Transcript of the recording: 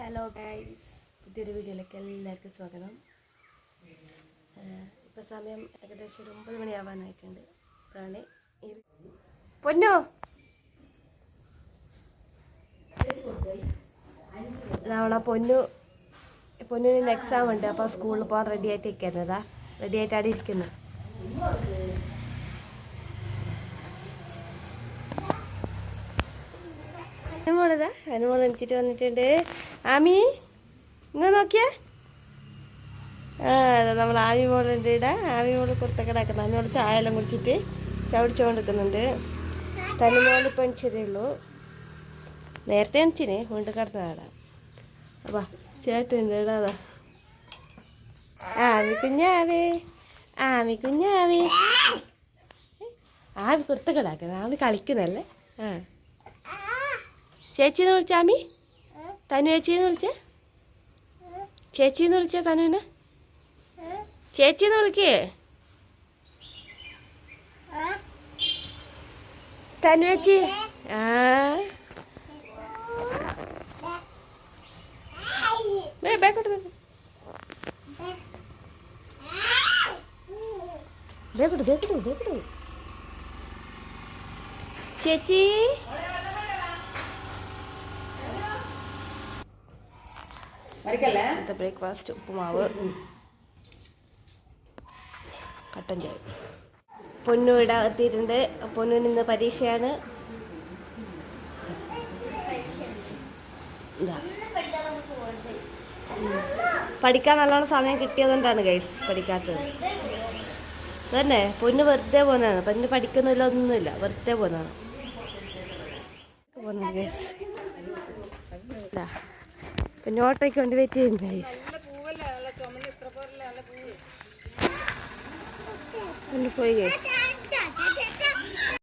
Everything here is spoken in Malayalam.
ഹലോ ഗൈസ് പുതിയൊരു വീഡിയോയിലേക്ക് എല്ലാവർക്കും സ്വാഗതം. ഇപ്പം സമയം ഏകദേശം ഒരു ഒമ്പത് മണിയാവാനായിട്ടുണ്ട്. ഈ പൊന്നോ? നമ്മളെ പൊന്നു. പൊന്നിന് എക്സാം ഉണ്ട്. അപ്പോൾ സ്കൂളിൽ പോകാൻ റെഡി ആയിട്ട് ഇരിക്കുന്നതാ റെഡി ആയിട്ടാണ് ഇരിക്കുന്നത് ഇരിക്കുന്നു. അനുമോളതാ അനുമോൾ എണിച്ചിട്ട് വന്നിട്ടുണ്ട്. ആമി ഇങ്ങ് നോക്കിയേ. ആ അതെ നമ്മൾ ആമി മോളുണ്ട് ഇവിടെ ആമി മോൾ പുറത്തൊക്കെ കിടക്കുന്നത് ആമി മോൾ ചായ എല്ലാം കുടിച്ചിട്ട് ചവിടിച്ചുകൊണ്ടിരിക്കുന്നുണ്ട് തനിമോൾ ഇപ്പം എണിച്ചതേ ഉള്ളൂ. നേരത്തെ എണിച്ചിന് വീണ്ടും കിടന്നതാടാ അപ്പാ ചേട്ടൻ ഇടാ ആമി കുഞ്ഞാവേ ആമി കുഞ്ഞാവേ. ആവി കുർത്തക്കടാക്കുന്നത് കിടക്കുന്നത് ആവി കളിക്കുന്നല്ലേ ആ. ചേച്ചിന്ന് വിളിച്ച ആമി തനു ചേച്ചിന്ന് വിളിച്ചേ? ചേച്ചിന്ന് വിളിച്ച തനുവിനെ? ചേച്ചിന്ന് വിളിക്കേ? തനു ചേച്ചി. ആ. ചേച്ചി. ഇന്നത്തെ ബ്രേക്ക്ഫാസ്റ്റ് ഉപ്പുമാവ്. കട്ടൻ ചായ. പൊന്നു ഇവിടെ എത്തിയിട്ടുണ്ട്. പൊന്നുവിന് ഇന്ന് പരീക്ഷയാണ്. പഠിക്കാൻ നല്ലോണം സമയം കിട്ടിയതുകൊണ്ടാണ് ഗൈസ് പഠിക്കാത്തത്. തന്നെ പൊന്ന് വെറുതെ പോകുന്നതാണ് പൊന്ന് പഠിക്കുന്നില്ല ഒന്നുമില്ല. വെറുതെ പോകുന്നതാണ് പിന്നെ വേണ്ടി വെയിറ്റ് ചെയ്യുന്നു ഗൈസ് കൊണ്ട് പോയി